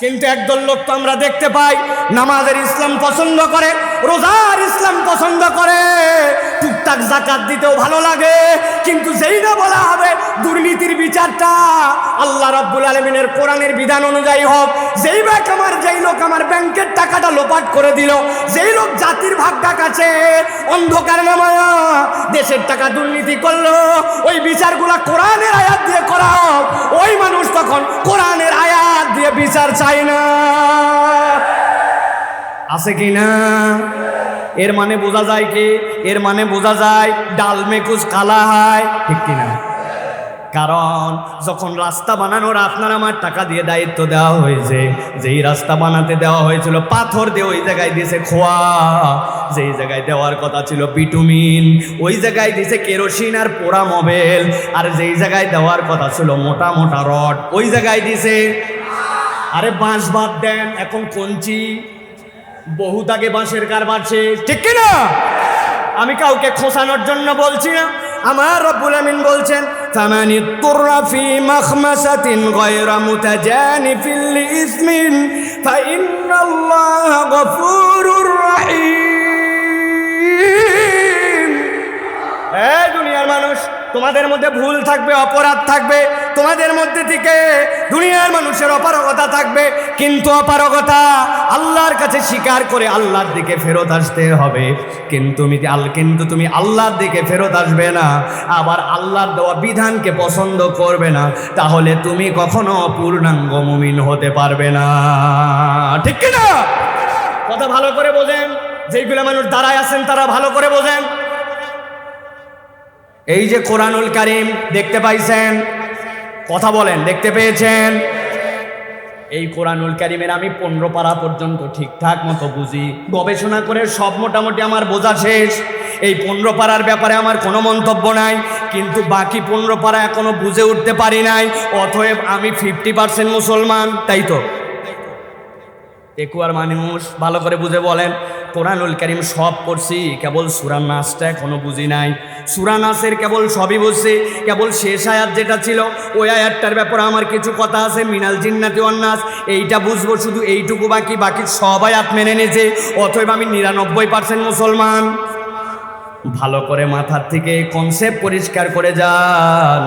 কিন্তু একদল লোক তো আমরা দেখতে পাই, নামাজের ইসলাম পছন্দ করে, রোজার ইসলাম পছন্দ করে। টুকটাক জাকাত দিতেও ভালো লাগে। কিন্তু যেই না বলা হবে, দুর্নীতির বিচারটা আল্লাহ রাব্বুল আলমিনের কোরআনের বিধান অনুযায়ী হোক। যেই ব্যাক আমার, যেই লোক আমার ব্যাংকের টাকাটা লোপাট করে দিল, যেই লোক জাতির ভাগ ডাকাছে, অন্ধকার নামায়া দেশের টাকা দুর্নীতি করল, ওই বিচারগুলা কোরআনের আয়াত দিয়ে করা হোক। ওই মানুষ তখন কোরআনের আয়াত দিয়ে বিচার চায় না। আছে কি না? এর মানে বোঝা যায় কি? এর মানে বোঝা যায় ডাল মেকুজ কালা হয়। ঠিক কিনা? কারণ যখন রাস্তা বানানোর আপনার আমার টাকা দিয়ে দায়িত্ব দেওয়া হয়েছে, যেই রাস্তা বানাতে দেওয়া হয়েছিল, পাথর দিয়ে ওই জায়গায় দিয়েছে খোয়া। যেই জায়গায় দেওয়ার কথা ছিল বিটুমিন, ওই জায়গায় দিয়েছে কেরোসিন আর পোড়া মোবেল আর যেই জায়গায় দেওয়ার কথা ছিল মোটা মোটা রড, ওই জায়গায় দিয়েছে। আরে বাঁশ বাদ দেন, এখন কঞ্চি। বহুত আগে বাঁশের কারবার শেষ ঠিক কিনা? আমি কাউকে খোসানোর জন্য বলছি না। আমার রব্বুল আমিন বলছেন ফামানি তুররা ফি মাখমাসাতিন গায়রা মুতাজানিফিন লিইসমিন ফাইন্নাল্লাহা গফুরুর রাহিম। এ দুনিয়ার মানুষ তোমাদের মধ্যে ভুল থাকবে, অপরাধ থাকবে, তোমাদের মধ্যে থেকে দুনিয়ার মানুষের অপারগতা থাকবে, কিন্তু অপারগতা আল্লাহর কাছে স্বীকার করে আল্লাহর দিকে ফেরত আসতে হবে। কিন্তু আল, কিন্তু তুমি আল্লাহর দিকে ফেরত আসবে না, আবার আল্লাহর দেওয়া বিধানকে পছন্দ করবে না, তাহলে তুমি কখনো পূর্ণাঙ্গ মুমিন হতে পারবে না। ঠিক কি না কথা ভালো করে বোঝেন, যেইগুলো মানুষ দাঁড়ায় আছেন তারা ভালো করে বোঝেন। এই যে কোরআনুল কারিম দেখতে পাইছেন? কথা বলেন, দেখতে পেয়েছেন? এই কোরআনুল কারিমের আমি পনেরো পারা পর্যন্ত ঠিকঠাক মতো বুঝি। গবেষণা করে সব মোটামুটি আমার বোঝা শেষ। এই পনেরো পাড়ার ব্যাপারে আমার কোনো মন্তব্য নাই, কিন্তু বাকি পনেরো পাড়া এখনও বুঝে উঠতে পারি নাই, অতএব আমি ফিফটি পার্সেন্ট মুসলমান, তাই তো? একুয়ার মানুষ, ভালো করে বুঝে বলেন। কোরআনুল করিম সব পড়ছি, কেবল সুরান নাচটা এখনও বুঝি নাই। সুরা নাচের কেবল সবই বুঝছি, কেবল শেষ আয়াত যেটা ছিল, ওই আয়াতটার ব্যাপারে আমার কিছু কথা আছে, মিনাল জিন্নাতি অন্নাস এইটা বুঝব শুধু এইটুকু বাকি বাকি সবাই আয়াত মেনে নিয়েছে অথবা আমি নিরানব্বই পার্সেন্ট মুসলমান। ভালো করে মাথার থেকে কনসেপ্ট পরিষ্কার করে যান।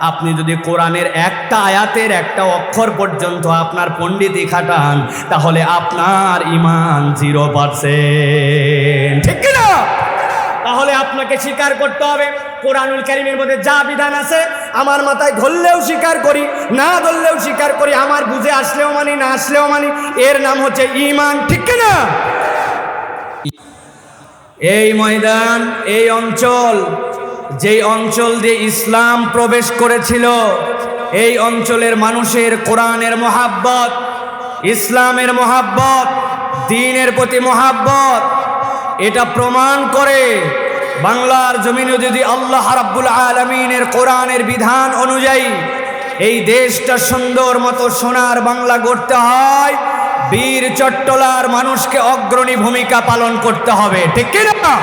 আপনি যদি কোরআনের একটা আয়াতের একটা অক্ষর পর্যন্ত আপনার পণ্ডিতি খাটান, তাহলে আপনার ইমান জিরো পার্সেন্ট ঠিক কি না? তাহলে আপনাকে স্বীকার করতে হবে, কোরআনুল কারিমের মধ্যে যা বিধান আছে, আমার মাথায় ধরলেও স্বীকার করি, না ধরলেও স্বীকার করি, আমার বুঝে আসলেও মানি, না আসলেও মানি, এর নাম হচ্ছে ইমান ঠিক কি না? এই ময়দান, এই অঞ্চল, যেই অঞ্চল দিয়ে ইসলাম প্রবেশ করেছিল, এই অঞ্চলের মানুষের কোরআনের মহাব্বত, ইসলামের মহাব্বত, দিনের প্রতি মহাব্বত, এটা প্রমাণ করে বাংলার জমিনে যদি আল্লাহ রাব্বুল আলমিনের কোরআনের বিধান অনুযায়ী এই দেশটা সুন্দর মতো সোনার বাংলা গড়তে হয় বীর চট্টলার মানুষকে অগ্রণী ভূমিকা পালন করতে হবে, ঠিক কি না?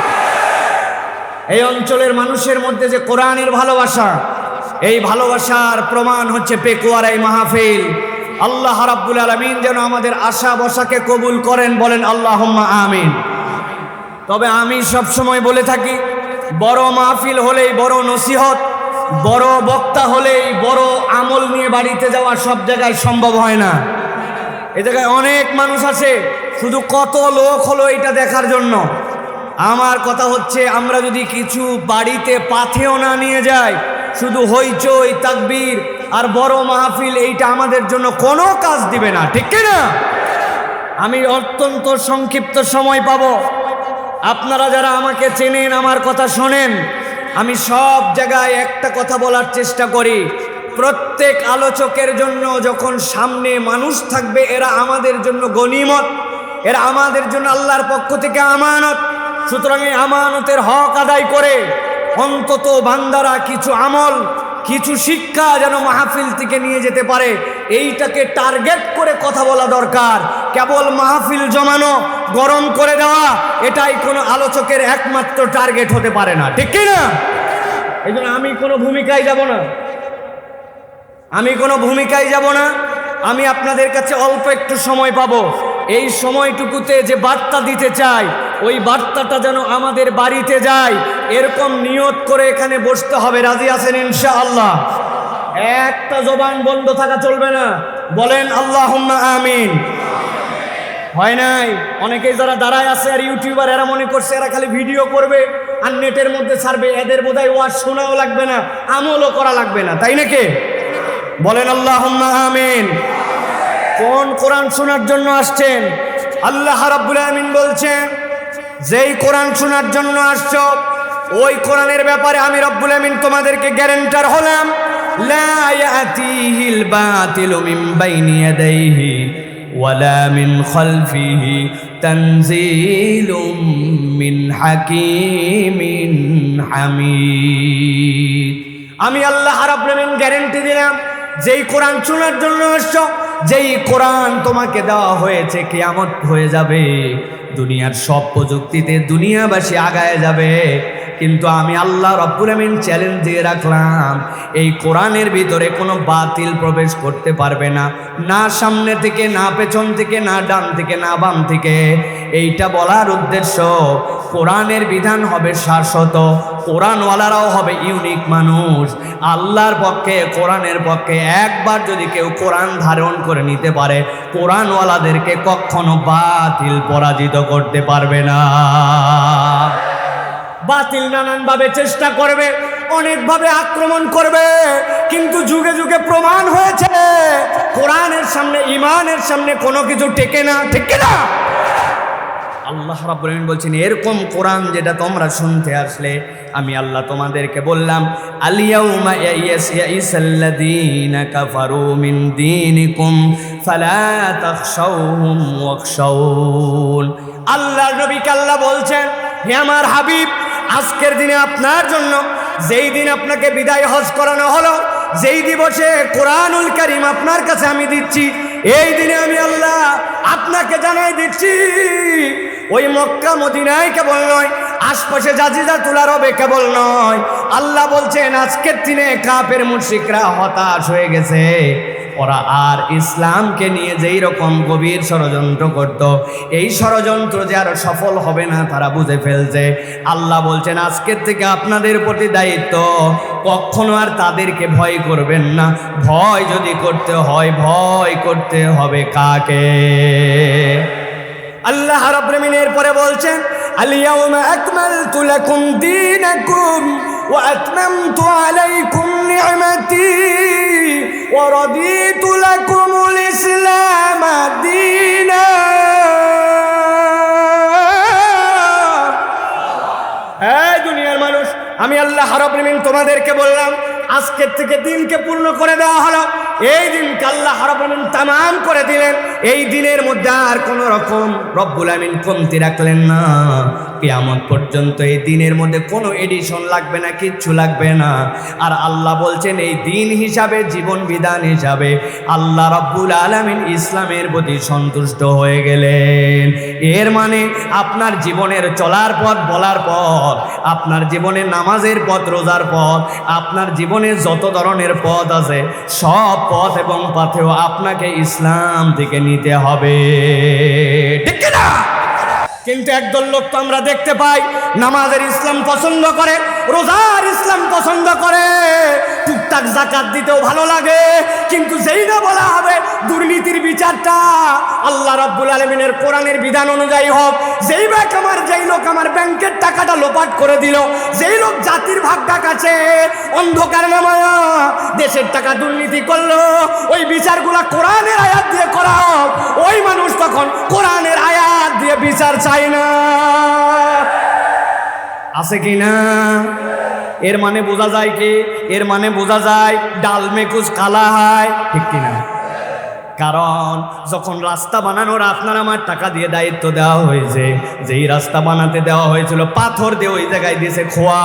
এই অঞ্চলের মানুষের মধ্যে যে কোরআনের ভালোবাসা, এই ভালোবাসার প্রমাণ হচ্ছে পেকুয়ার এই মাহফিল। আল্লাহ রাব্বুল আলমিন যেন আমাদের আশা বসাকে কবুল করেন, বলেন আল্লাহ আমিন। তবে আমি সব সময় বলে থাকি, বড় মাহফিল হলেই বড় নসিহত, বড় বক্তা হলেই বড় আমল নিয়ে বাড়িতে যাওয়া সব জায়গায় সম্ভব হয় না। এ জায়গায় অনেক মানুষ আছে, শুধু কত লোক হলো এটা দেখার জন্য। আমার কথা হচ্ছে, আমরা যদি কিছু বাড়িতে পাথেও না নিয়ে যাই, শুধু হইচই, তাকবীর আর বড় মাহফিল, এইটা আমাদের জন্য কোনো কাজ দিবে না, ঠিক না আমি অত্যন্ত সংক্ষিপ্ত সময় পাবো। আপনারা যারা আমাকে চেনেন, আমার কথা শোনেন, আমি সব জায়গায় একটা কথা বলার চেষ্টা করি। প্রত্যেক আলোচকের জন্য যখন সামনে মানুষ থাকবে, এরা আমাদের জন্য গনিমত এরা আমাদের জন্য আল্লাহর পক্ষ থেকে আমানত। সুতরাং এই আমানতের হক আদায় করে অন্তত বান্দারা কিছু আমল, কিছু শিক্ষা যেন মাহফিল থেকে নিয়ে যেতে পারে। এইটাকে টার্গেট করে কথা বলা দরকার। কেবল মাহফিল জমানো, গরম করে দেওয়া, এটাই কোনো আলোচকের একমাত্র টার্গেট হতে পারে না। ঠিক কি না? এই আমি কোনো ভূমিকায় যাব না। আমি কোনো ভূমিকায় যাব না। আমি আপনাদের কাছে অল্প একটু সময় পাবো। এই সময়টুকুতে যে বার্তা দিতে চাই, ওই বার্তাটা যেন আমাদের বাড়িতে যায়। এরকম নিয়ত করে এখানে বসতে হবে। রাজি আছেন ইনশা আল্লাহ একটা জবান বন্ধ থাকা চলবে না। বলেন আল্লাহ আমিন। হয় নাই? অনেকেই যারা দাঁড়ায় আছে আর ইউটিউবার, এরা মনে করছে এরা খালি ভিডিও করবে আর নেটের মধ্যে ছাড়বে। এদের বোধহয় ওয়াজ শোনাও লাগবে না, আমলও করা লাগবে না। তাই নাকি? বলেন আল্লাহ আমিন। কোন কোরআন শোনার জন্য আসছেন? আল্লাহ রাব্বুল আমিন বলছেন, যেই কোরআন শোনার জন্য আসছ, ওই কোরআনের ব্যাপারে আমি রব্বুল আমিন তোমাদেরকে গ্যারেন্টার হলাম আমি আল্লাহ রাব্বুল আমিন গ্যারেন্টি দিলাম যেই কোরআন শোনার জন্য আসছো যেই কোরআন তোমাকে দেওয়া হয়েছে, কেয়ামত হয়ে যাবে। দুনিয়ার সব প্রযুক্তিতে দুনিয়াবাসী আগায় যাবে। কিন্তু আমি আল্লাহ রব্বুল আমিন চ্যালেঞ্জ দিয়ে রাখলাম, এই কোরআনের ভিতরে কোনো বাতিল প্রবেশ করতে পারবে না। না সামনে থেকে, না পেছন থেকে, না ডান থেকে, না বাম থেকে। এইটা বলার উদ্দেশ্য, কোরআনের বিধান হবে শাশ্বত, কোরআনওয়ালারাও হবে ইউনিক মানুষ। আল্লাহর পক্ষে, কোরআনের পক্ষে একবার যদি কেউ কোরআন ধারণ করে নিতে পারে, কোরআনওয়ালাদেরকে কখনো বাতিল পরাজিত করতে পারবে না। বাতিল নানানভাবে চেষ্টা করবে, অনেকভাবে আক্রমণ করবে, কিন্তু যুগে যুগে প্রমাণ হয়েছে, কোরআনের সামনে ইমানের সামনে কোনো কিছু টেকে না টেকে না। আল্লাহ রাব্বুল বলছেন, এরকম কোরআন যেটা তোমরা শুনতে আসলে, আমি আল্লাহ তোমাদেরকে বললাম আলিয়াউমা ইয়াইয়াস ইয়াইসাল্লাযীনা কাফারু মিন দীনিকুম, ফালা তাখশাউহুম ওয়াখশাউন। আল্লাহর নবীকে আল্লাহ বলছেন, হে আমার হাবিব আজকের দিনে আপনার জন্য, যেই দিন আপনাকে বিদায় হজ করানো হলো, যেই দিবসে কোরআনুল কারিম আপনার কাছে আমি দিচ্ছি, এই দিনে আমি আল্লাহ আপনাকে জানাই দিচ্ছি, ওই মক্কা মদিনায় কেবল নয়, আশপাশে জাজিজা তুলার হবে কেবল নয়। আল্লাহ বলছেন, আজকের দিনে কাপের মুশিকরা হতাশ হয়ে গেছে। ওরা আর ইসলামকে নিয়ে যেই রকম গভীর ষড়যন্ত্র করত, এই ষড়যন্ত্র যে আর সফল হবে না তারা বুঝে ফেলছে। আল্লাহ বলছেন, আজকের থেকে আপনাদের প্রতি দায়িত্ব, কখনো আর তাদেরকে ভয় করবেন না। ভয় যদি করতে হয়, ভয় করতে হবে কাকে? আল্লাহ রাব্বিনের পরে বলছেন আলিয়াউমা আকমালতু লাকুম দীনাকুম। ওয়া عليكم نعمتي ورضيت لكم الإسلام دينا. এই দুনিয়ার মানুষ, আমি আল্লাহ রাব্বিন তোমাদেরকে বললাম আজকের থেকে দিনকে পূর্ণ করে দেওয়া হলো। এই দিনকে আল্লাহ রাব্বিন তামাম করে দিলেন। এই দিনের মধ্যে আর কোনো রকম রব্বুল আমিন কমতি রাখলেন না। কিয়ামত পর্যন্ত এই দিনের মধ্যে কোনো এডিশন লাগবে না, কিচ্ছু লাগবে না। আর আল্লাহ বলছেন, এই দিন হিসাবে, জীবন বিধান হিসাবে আল্লাহ রব্বুল আলামিন ইসলামের প্রতি সন্তুষ্ট হয়ে গেলেন। এর মানে আপনার জীবনের চলার পথ, বলার পথ, আপনার জীবনে নামাজের পথ, রোজার পথ, আপনার জীবনে যত ধরনের পথ আছে, সব পথ এবং পথেও আপনাকে ইসলাম থেকে নিতে হবে। ঠিক না? কিন্তু একদল লোক তো আমরা দেখতে পাই, নামাজের ইসলাম পছন্দ করে, রোজার ইসলাম পছন্দ করে। টুকটাক জাকাত দিতেও ভালো লাগে, কিন্তু যেই না বলা বিচারটা আল্লাহ রাব্বুল আলমিনের কোরআনের বিধান অনুযায়ী হোক। যেই ব্যাংক আমার, যেই লোক আমার ব্যাংকের টাকাটা লোপাট করে দিল, যেই লোক জাতির ভাগ্যা কাছে অন্ধকার নামায়া, দেশের টাকা দুর্নীতি করল, ওই বিচারগুলা কোরআনের আয়াত দিয়ে করা হোক ওই মানুষ তখন কোরআনের আয়াত দিয়ে বিচার চায় না। আছে কি না? এর মানে বোঝা যায় কি? এর মানে বোঝা যায় ডাল মেকুজ কালা হয়, ঠিক কিনা? কারণ যখন রাস্তা বানানোর আপনার আমার টাকা দিয়ে দায়িত্ব দেওয়া হয়েছে, যেই রাস্তা বানাতে দেওয়া হয়েছিল, পাথর দিয়ে ওই জায়গায় দিয়েছে খোয়া।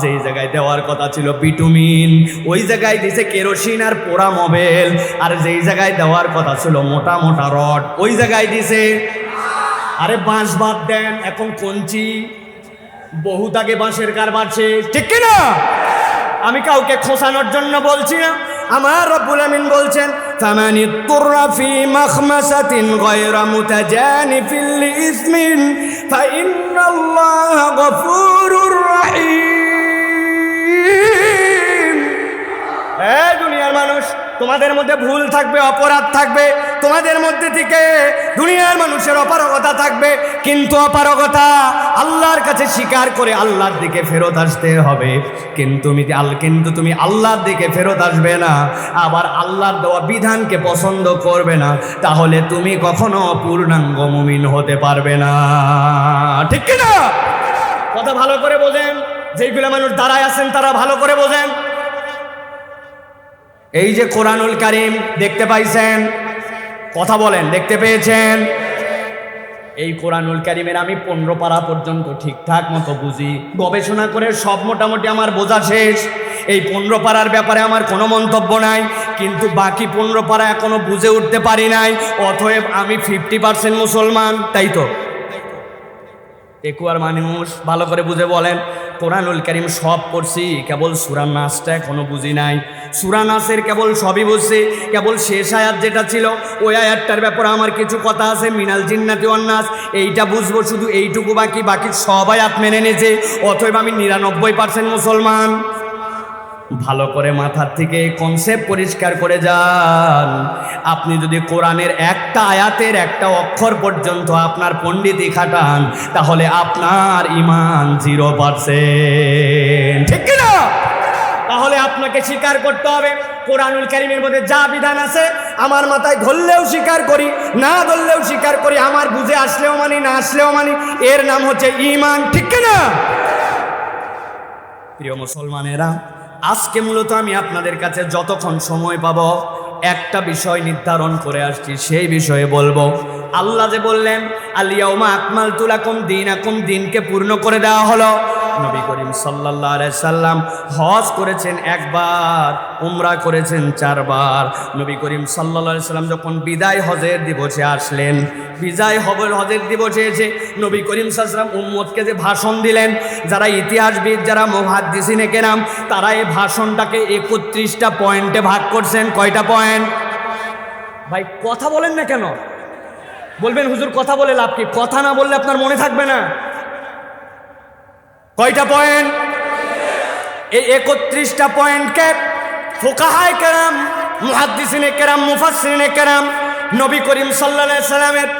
যেই জায়গায় দেওয়ার কথা ছিল বিটুমিন ওই জায়গায় দিয়েছে কেরোসিন আর পোড়া মোবেল আর যেই জায়গায় দেওয়ার কথা ছিল মোটা মোটা রড, ওই জায়গায় দিছে আরে বাঁশ বাদ দেন, এখন কঞ্চি। বহুত আগে বাঁশের কারবার শেষ ঠিক কিনা? আমি কাউকে খোসানোর জন্য বলছি না। আমার রব্বুল আমিন বলছেন فمن اضطر في مخمسة غير متجانف لإثم فإن الله غفور رحيم এই দুনিয়ার মানুষ তোমাদের মধ্যে ভুল থাকবে অপরাধ থাকবে তোমাদের মধ্যে থেকে দুনিয়ার মানুষের অপারগতা থাকবে কিন্তু অপারগতা আল্লাহর কাছে স্বীকার করে আল্লাহর দিকে ফেরত আসতে হবে। কিন্তু কিন্তু তুমি আল্লাহর দিকে ফেরত আসবে না, আবার আল্লাহর দেওয়া বিধানকে পছন্দ করবে না, তাহলে তুমি কখনো পূর্ণাঙ্গ মুমিন হতে পারবে না। ঠিক কি না কথা ভালো করে বোঝেন, যেইগুলো মানুষ দাঁড়ায় আছেন তারা ভালো করে বোঝেন। এই যে কোরআনুল কারিম, দেখতে পাইছেন? কথা বলেন, দেখতে পেয়েছেন? এই কোরআনুল কারিমের আমি পনেরো পারা পর্যন্ত ঠিকঠাক মতো বুঝি। গবেষণা করে সব মোটামুটি আমার বোঝা শেষ। এই পনেরো পাড়ার ব্যাপারে আমার কোনো মন্তব্য নাই, কিন্তু বাকি পনেরো পাড়া এখনও বুঝে উঠতে পারি নাই অথব আমি ফিফটি পার্সেন্ট মুসলমান, তাই তো? একুয়ার মানুষ, ভালো করে বুঝে বলেন। কোরআনুল করিম সব পড়ছি, কেবল সুরান নাচটা এখনও বুঝি নাই। সুরা নাচের কেবল সবই বুঝছি, কেবল শেষ আয়াত যেটা ছিল, ওই আয়াতটার ব্যাপারে আমার কিছু কথা আছে, মিনাল জিন্নাতি অন্নাস এইটা বুঝব শুধু এইটুকু বাকি বাকি সবাই আয়াত মেনে নিয়েছে অথবা আমি নিরানব্বই পার্সেন্ট মুসলমান। ভালো করে মাথার থেকে কনসেপ্ট পরিষ্কার করে যান। আপনি যদি কোরআনের একটা আয়াতের একটা অক্ষর পর্যন্ত আপনার পণ্ডিতি খাটান, তাহলে আপনার ইমান জিরো পার্সেন্ট ঠিক কিনা? তাহলে আপনাকে স্বীকার করতে হবে, কোরআনুল কারিমের মধ্যে যা বিধান আছে, আমার মাথায় ধরলেও স্বীকার করি, না ধরলেও স্বীকার করি, আমার বুঝে আসলেও মানি, না আসলেও মানি, এর নাম হচ্ছে ইমান ঠিক কিনা? প্রিয় মুসলমানেরা আজকে মূলত আমি আপনাদের কাছে যতক্ষণ সময় পাব একটা বিষয় নির্ধারণ করে আসছি, সেই বিষয়ে বলব। আল্লাহ যে বললেন আলিয়াউমা আকমাল তুলাকুম দিন আকুম দিনকে পূর্ণ করে দেওয়া হলো। নবী সাল্লাম হজ করেছেন একবার, উমরা করেছেন চারবার। নবী করিম আলাইহি সাল্লাম যখন বিদায় হজের দিবসে আসলেন বিজয় হবর হজের দিবসে এসে নবী করিম সাল্লাম উম্মদকে যে ভাষণ দিলেন, যারা ইতিহাসবিদ, যারা মহাদ্দিসিনে কেরাম, তারা এই ভাষণটাকে একত্রিশটা পয়েন্টে ভাগ করছেন। কয়টা পয়েন্ট? ভাই, কথা বলেন না কেন? বলবেন, হুজুর, কথা বলে লাভ কি? কথা না বললে আপনার মনে থাকবে না। কয়টা পয়েন্ট এই একত্রিশটা পয়েন্টকে ফোকাহায় কেরাম, মুহাদ্দিসিনে কেরাম মুফাসিনে কেরাম, নবী করিম সাল্লা সাল্লামের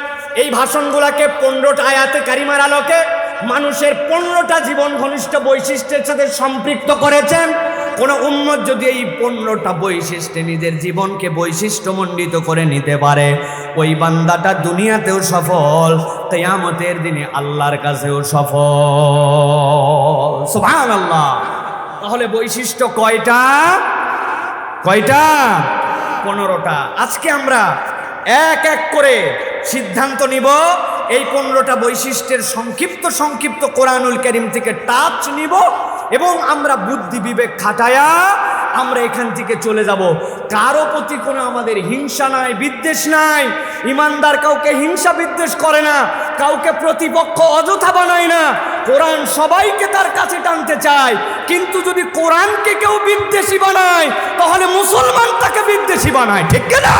এই ভাষণগুলাকে পনেরোটা আয়াতে কারিমার আলোকে মানুষের পনেরোটা জীবন ঘনিষ্ঠ বৈশিষ্ট্যের সাথে সম্পৃক্ত করেছেন। কোনো উম্মত যদি এই পনেরোটা বৈশিষ্ট্যে নিজের জীবনকে বৈশিষ্ট্যমণ্ডিত করে নিতে পারে, ওই বান্দাটা দুনিয়াতেও সফল, কেয়ামতের দিনে আল্লাহর কাছেও সফল। সুবহান আল্লাহ তাহলে বৈশিষ্ট্য কয়টা? কয়টা? পনেরোটা। আজকে আমরা এক এক করে সিদ্ধান্ত নিব। এই পনেরোটা বৈশিষ্ট্যের সংক্ষিপ্ত সংক্ষিপ্ত কোরআনুল করিম থেকে টাচ নিব এবং আমরা বুদ্ধি বিবেক খাটায়া আমরা এখান থেকে চলে যাব। কারও প্রতি কোনো আমাদের হিংসা নাই, বিদ্বেষ নাই। ইমানদার কাউকে হিংসা বিদ্বেষ করে না, কাউকে প্রতিপক্ষ অযথা বানায় না। কোরআন সবাইকে তার কাছে টানতে চায়, কিন্তু যদি কোরআনকে কেউ বিদ্বেষী বানায়, তাহলে মুসলমান তাকে বিদ্বেষী বানায়, ঠিক না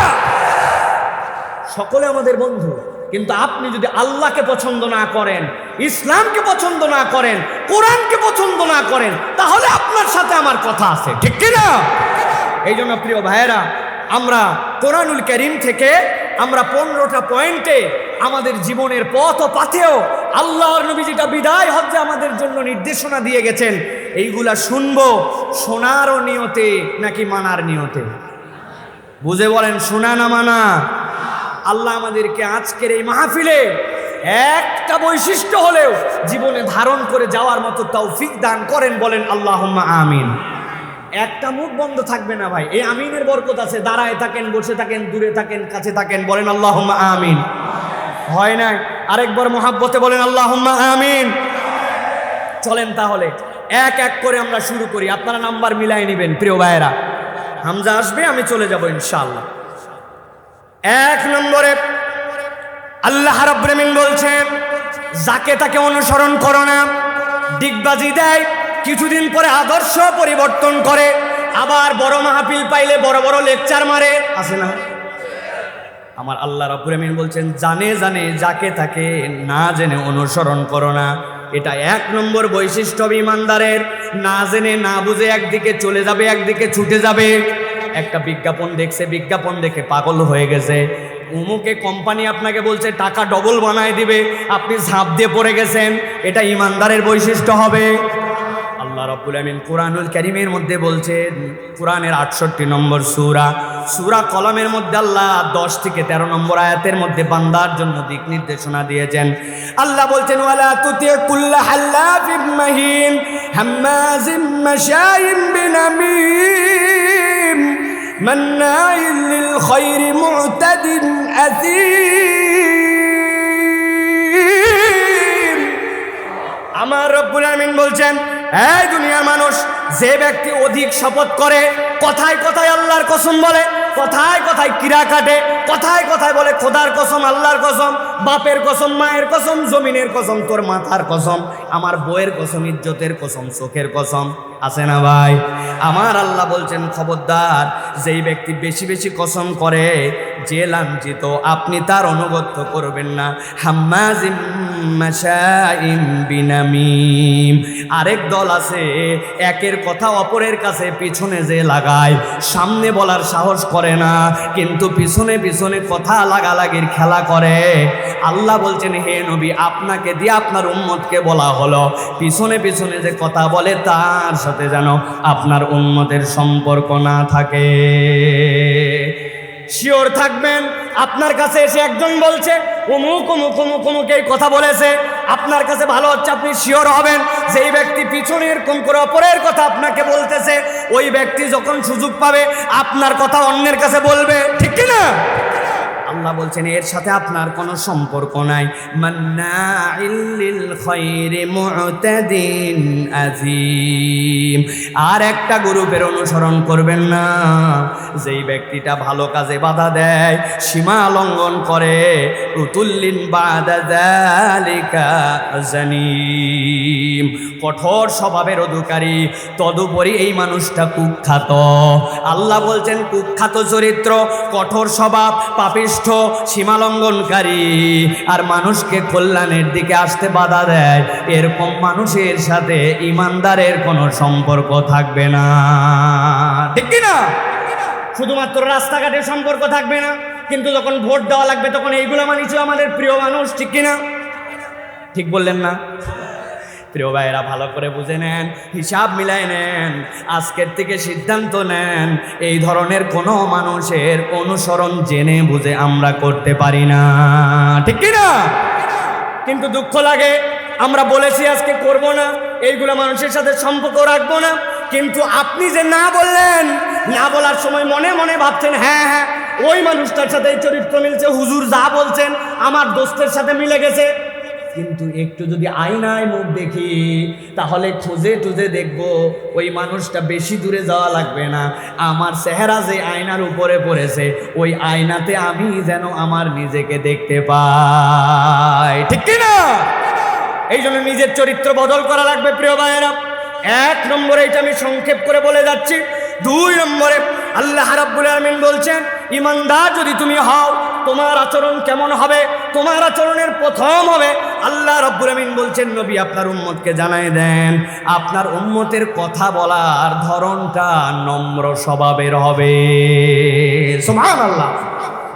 সকলে আমাদের বন্ধু। কিন্তু আপনি যদি আল্লাহকে পছন্দ না করেন, ইসলামকে পছন্দ না করেন, কোরআনকে পছন্দ না করেন, তাহলে আপনার সাথে আমার কথা আছে। ঠিক কিনা এই জন্য প্রিয় ভাইয়েরা, আমরা কোরআনুল করিম থেকে আমরা পনেরোটা পয়েন্টে আমাদের জীবনের পথ ও পাথেও আল্লাহর নবী যেটা বিদায় হজ্জে আমাদের জন্য নির্দেশনা দিয়ে গেছেন, এইগুলা শুনব শোনারও নিয়তে নাকি মানার নিয়তে? বুঝে বলেন, শোনা না মানা? আল্লাহ আমাদেরকে আজকের এই মাহফিলে একটা বৈশিষ্ট্য হলেও জীবনে ধারণ করে যাওয়ার মতো তৌফিক দান করেন বলেন আল্লাহ আমিন। একটা মুখ বন্ধ থাকবে না ভাই। এই আমিনের বরকত আছে। দাঁড়ায় থাকেন, বসে থাকেন, দূরে থাকেন, কাছে থাকেন, বলেন আল্লাহ আমিন। হয় না? আরেকবার মহাব্বতে বলেন আল্লাহ আমিন। চলেন তাহলে। এক এক করে আমরা শুরু করি। আপনারা নাম্বার মিলাই নেবেন, প্রিয় ভাইয়েরা। হামজা আসবে, আমি চলে যাব ইনশাআল্লাহ। এক নম্বরে আল্লাহ রাব্বুল বলছেন যাকে তাকে অনুসরণ করো না। ডিগবাজি দেয়, কিছুদিন পরে আদর্শ পরিবর্তন করে, আবার বড় মাহফিল পাইলে বড় বড় লেকচার মারে। আসে না? আমার আল্লাহ রাব্বুল আমিন বলছেন, জানে জানে যাকে তাকে না জেনে অনুসরণ করো না। এটা এক নম্বর বৈশিষ্ট্য ইমানদারের। না জেনে না বুঝে একদিকে চলে যাবে, একদিকে ছুটে যাবে। একটা বিজ্ঞাপন দেখছে, বিজ্ঞাপন দেখে পাগল হয়ে গেছে। উমুকে কোম্পানি আপনাকে বলছে, টাকা ডবল বানায় দিবে, আপনি ঝাঁপ দিয়ে পড়ে গেছেন, এটা ইমানদারের বৈশিষ্ট্য হবে। আল্লাহ রাব্বুল আমিন কোরআনুল কারীমের মধ্যে বলছেন কোরআনের আটষট্টি নম্বর সূরা সূরা কলমের মধ্যে আল্লাহ দশ থেকে তেরো নম্বর আয়াতের মধ্যে বান্দার জন্য দিক নির্দেশনা দিয়েছেন। আল্লাহ বলছেন, ওয়ালা তুতি কুল্লা হাল্লাফিম মাহিন হাম্মাজিম মাশাইম বিনামিম মান্নাইল للخير معتد أثيم. আমার রব্বুল আমিন বলছেন, এই দুনিয়ার মানুষ যে ব্যক্তি অধিক শপথ করে, কথায় কথায় আল্লাহর কসম বলে কথায় কথায় কিরা কাটে, কথায় কথায় বলে খোদার কসম, আল্লাহর কসম, বাপের কসম, মায়ের কসম, জমিনের কসম, তোর মাথার কসম, আমার বইয়ের কসম, ইজ্জতের কসম, চোখের কসম, আছে না ভাই? আমার আল্লাহ বলছেন, খবরদার, যেই ব্যক্তি বেশি বেশি কসম করে যে লাঞ্ছিত আপনি তার অনুগত্য করবেন না। হাম্মাজিম বিনামিম। আরেক দল আছে, একের কথা অপরের কাছে পিছনে যে লাগায়, সামনে বলার সাহস করে না, কিন্তু পিছনে পিছনে কথা লাগালাগির খেলা করে। আল্লাহ বলছেন, হে নবী, আপনাকে দিয়ে আপনার উম্মতকে বলা হলো। পিছনে পিছনে যে কথা বলে, তার সাথে যেন আপনার উম্মতের সম্পর্ক না থাকে। শিওর থাকবেন, আপনার কাছে এসে একজন বলছে, অমুক অমুক অমুক অমুক এই কথা বলেছে। আপনার কাছে ভালো হচ্ছে, আপনি শিওর হবেন, যেই ব্যক্তি পিছনের কোন করে অপরের কথা আপনাকে বলতেছে, ওই ব্যক্তি যখন সুযোগ পাবে, আপনার কথা অন্যের কাছে বলবে। ঠিক কি না আল্লাহ বলছেন, এর সাথে আপনার কোনো সম্পর্ক নাই। আজিম আর একটা গ্রুপের অনুসরণ করবেন না। যেই ব্যক্তিটা ভালো কাজে বাধা দেয়, সীমা লঙ্ঘন করে, উতুল্লিন বাদা যালিকা জানিম। কঠোর স্বভাবের অধিকারী, তদুপরি এই মানুষটা কুখ্যাত। আল্লাহ বলছেন, কুখ্যাত চরিত্র, কঠোর স্বভাব, পাপিষ্ঠ সীমালঙ্ঘনকারী। আর মানুষকে কল্যাণের দিকে আসতে বাধা দেয়। এরকম মানুষের সাথে ইমানদারের কোনো সম্পর্ক থাকবে না। ঠিক কি না? শুধুমাত্র রাস্তাঘাটে সম্পর্ক থাকবে না। কিন্তু যখন ভোট দেওয়া লাগবে, তখন এইগুলো মানিছ আমাদের প্রিয় মানুষ, ঠিক কিনা ঠিক বললেন না? প্রিয় ভাইয়েরা, ভালো করে বুঝে নেন, হিসাব মিলাই নেন, আজকের থেকে সিদ্ধান্ত নেন, এই ধরনের কোনো মানুষের অনুসরণ জেনে বুঝে আমরা করতে পারি না। ঠিক কি না? কিন্তু দুঃখ লাগে, আমরা বলেছি আজকে করব না, এইগুলো মানুষের সাথে সম্পর্ক রাখব না, কিন্তু আপনি যে না বললেন, না বলার সময় মনে মনে ভাবছেন হ্যাঁ হ্যাঁ ওই মানুষটার সাথে এই চরিত্র মিলছে, হুজুর যা বলছেন, আমার দোস্তের সাথে মিলে গেছে কিন্তু একটু যদি আয়নায় মুখ দেখি, তাহলে খুঁজে টুজে দেখব ওই মানুষটা বেশি দূরে যাওয়া লাগবে না। আমার চেহারা যে আয়নার উপরে পড়েছে, ওই আয়নাতে আমি যেন আমার নিজেকে দেখতে পাই। ঠিক না এই জন্য নিজের চরিত্র বদল করা লাগবে, প্রিয় ভাইয়েরা। এক নম্বরে এটা আমি সংক্ষেপ করে বলে যাচ্ছি। দুই নম্বরে আল্লাহ রাব্বুল আলামিন বলছেন ইমানদার যদি তুমি হও, তোমার আচরণ কেমন হবে? তোমার আচরণের প্রথম হবে। আল্লাহ রাব্বুল আমিন বলছেন, নবী, আপনার উম্মতকে জানাই দেন। আপনার উম্মতের কথা বলার ধরনটা নম্র স্বভাবের হবে। সুবহানাল্লাহ।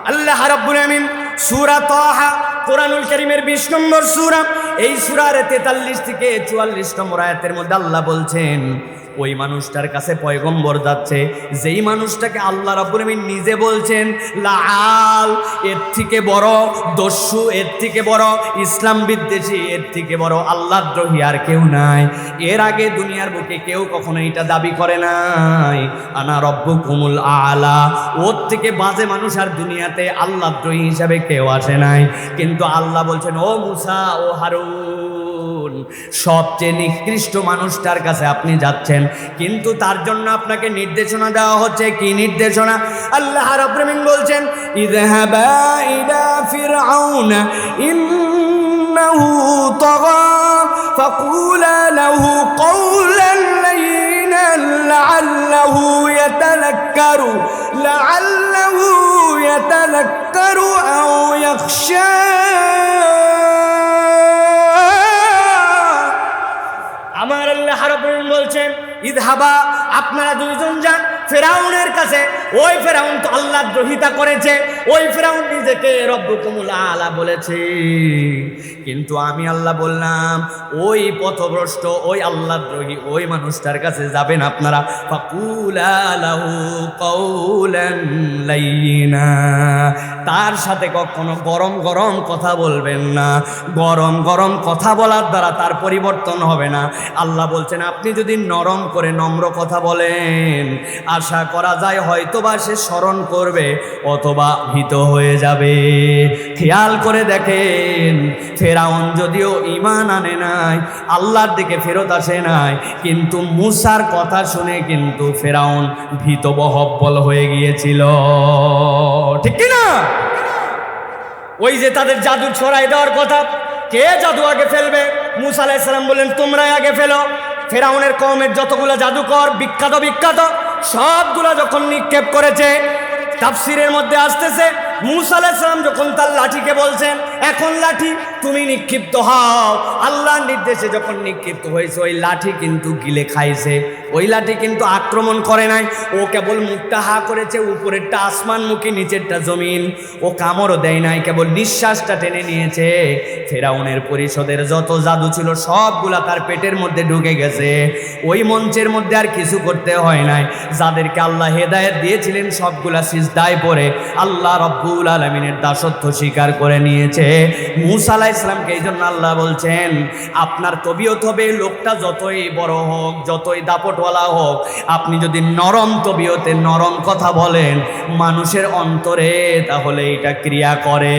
আল্লাহ রাব্বুল আমিন সুরা তাহা, কোরআনুল করিমের বিশ নম্বর সুরা, এই সূরার তেতাল্লিশ থেকে চুয়াল্লিশ নম্বর আয়াতের মধ্যে আল্লাহ বলছেন ওই মানুষটার কাছে পয়গম্বর যাচ্ছে। যেই মানুষটাকে আল্লাহ আমিন নিজে বলছেন, লাল, এর থেকে বড় দস্যু, এর থেকে বড় ইসলাম বিদ্বেষী, এর থেকে বড় আল্লাহর দ্রোহী আর কেউ নাই। এর আগে দুনিয়ার বুকে কেউ কখনো এটা দাবি করে নাই। আনা রব্বু কুমুল আলা, ওর থেকে বাজে মানুষ আর দুনিয়াতে আল্লাহ দ্রোহী হিসাবে কেউ আসে নাই। কিন্তু আল্লাহ বলছেন, ও মুসা, ও হারুন সবচেয়ে নিকৃষ্ট মানুষটার কাছে আপনি যাচ্ছেন কিন্তু তার জন্য আপনাকে নির্দেশনা দেওয়া হচ্ছে কি নির্দেশনা আল্লাহ রাব্বুল বলছেন ইযহাবা ইলা ফিরআউন ইন্নাহু তাগা ফাকুলা লাহু কওলান লাইনান لعله يتذكر لعله يتذكر أو يخشى রাব্বুল বলছেন, ইদহাবা, আপনারা দুইজন যান, ফেরাউনের কাছে। ওই ফেরাউন তো আল্লাহ দ্রোহিতা করেছে, ওই ফেরাউন নিজেকে রব্বুকুমুল আলা বলেছে। কিন্তু আমি আল্লাহ বললাম, ওই পথভ্রষ্ট, ওই আল্লাহ দ্রোহী, ওই মানুষটার কাছে যাবেন আপনারা। ফাকুলা লাহু কওলান লাইয়িনা তার সাথে কখনো গরম গরম কথা বলবেন না। গরম গরম কথা বলার দ্বারা তার পরিবর্তন হবে না। আল্লাহ বলছেন, আপনি যদি নরম করে নম্র কথা বলেন, আশা করা যায় হয়তোবা সে স্মরণ করবে, অথবা ভীত হয়ে যাবে। খেয়াল করে দেখেন, ফেরাউন যদিও ইমান আনে নাই, আল্লাহর দিকে ফেরত আসে নাই, কিন্তু মুসার কথা শুনে কিন্তু ফেরাউন ভীত বহব্বল হয়ে গিয়েছিল। ঠিক না ওই যে তাদের জাদু ছড়াই দেওয়ার কথা, কে জাদু আগে ফেলবে? মুসা আলাইসালাম বললেন, তোমরাই আগে ফেলো। ফেরাউনের কমের যতগুলো জাদুকর, বিখ্যাত বিখ্যাত, সবগুলো যখন নিক্ষেপ করেছে, তাফসিরের মধ্যে আসতেছে মুসা আলাইসালাম যখন তার লাঠিকে বলছেন এখন লাঠি তুমি নিক্ষিপ্ত হও। আল্লাহর নির্দেশে যখন নিক্ষিপ্ত হয়েছে, ওই লাঠি কিন্তু গিলে খাইছে। ওই লাঠি কিন্তু আক্রমণ করে নাই। ও কেবল মুখটা হা করেছে, উপরেরটা আসমান আসমানমুখী, নিচেরটা জমিন। ও কামড়ও দেয় নাই, কেবল নিঃশ্বাসটা টেনে নিয়েছে। ফেরাউনের পরিষদের যত জাদু ছিল, সবগুলা তার পেটের মধ্যে ঢুকে গেছে। ওই মঞ্চের মধ্যে আর কিছু করতে হয় নাই। যাদেরকে আল্লাহ হেদায়েত দিয়েছিলেন, সবগুলা সিজদায় পড়ে। আল্লাহ রব্বুল আলমিনের দাসত্ব স্বীকার করে নিয়েছে। মুসা আলাহ ইসলামকে এই জন্য আল্লাহ বলছেন, আপনার তবিয়ত হবে লোকটা যতই বড় হোক, যতই দাপটওয়ালা হোক, আপনি যদি নরম তবিয়তে নরম কথা বলেন, মানুষের অন্তরে তাহলে এটা ক্রিয়া করে।